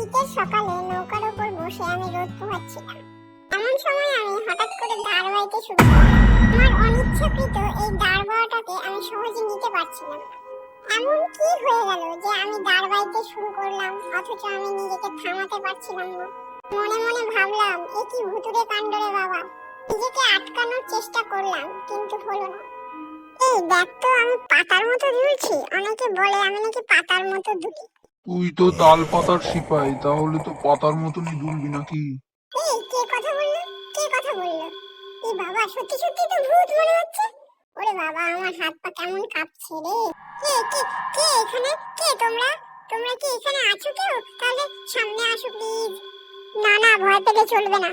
শীতের সকালে নৌকার উপর বসে আমি রোদ পোহাচ্ছিলাম। এমন সময় আমি হঠাৎ করে দাঁড় বাইতে শুরু আমার অনিচ্ছাকৃত এই দাঁড় বাওয়াটাকে আমি সহজে নিতে পারছিলাম না। এমন কি হয়ে গেল যে আমি দাঁড় বাইতে শুরু করলাম, অথচ আমি নিজেকে থামাতে পারছিলাম না। মনে মনে ভাবলাম, এ কি ভুতুরে কাণ্ড রে বাবা। নিজেকে আটকানোর চেষ্টা করলাম, কিন্তু হলো না। এই দেখ তো, আমি পাতার মতো দুলছি। অনেকে বলে আমি নাকি পাতার মতো দুলি। তুই তো তাল পাতার সিপাই তাহলে তো পাতার মতনই দুলবি নাকি? এই কে কথা বলল? কে কথা বলল? এই বাবা সত্যি সত্যি তো ভূত মনে হচ্ছে? ওরে বাবা আমার হাত পা কেমন কাঁপছে রে। কে কে কে এখানে? কে তোমরা? তোমরা কি এখানে আছো কেউ? তাহলে সামনে আসো প্লিজ। না না ভয় পেলে চলবে না।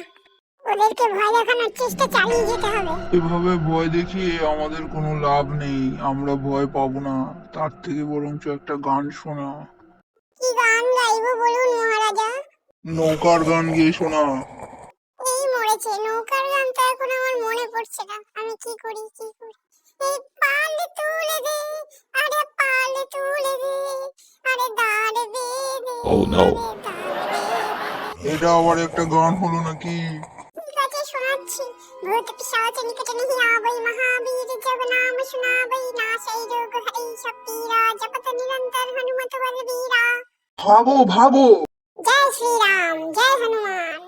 ওদেরকে ভয় দেখানোর চেষ্টা চালিয়ে যেতে হবে। এভাবে ভয় দেখিয়ে আমাদের কোনো লাভ নেই। আমরা ভয় পাবো না। তার থেকে বরঞ্চ একটা গান শোনা। গাইব বলুন মহারাজা। নৌকার গান গিয়ে শোনা। এই মরেছে নৌকার গানটা এখন আমার মনে পড়ছে না। আমি কি করি কি করি? এই পাল তুলে দে আরে পাল তুলে দে আরে দাঁড় বেঁধে ও নো oh, এটা আবার একটা গান হলো নাকি? কাছে শোনাচ্ছি। ভূত পিশাচ নিকট নহি আবৈ মহাবীর জব নাম শুনাবৈ নাশৈ রোগ হরৈ সব পীড়া জপত নিরন্তর ভাগো ভাবো। জয় শ্রীরাম, জয় হনুমান।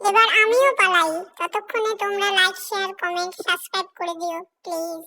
এবার আমিও পালাই। ততক্ষণে তোমরা লাইক শেয়ার কমেন্ট সাবস্ক্রাইব করে দিও প্লিজ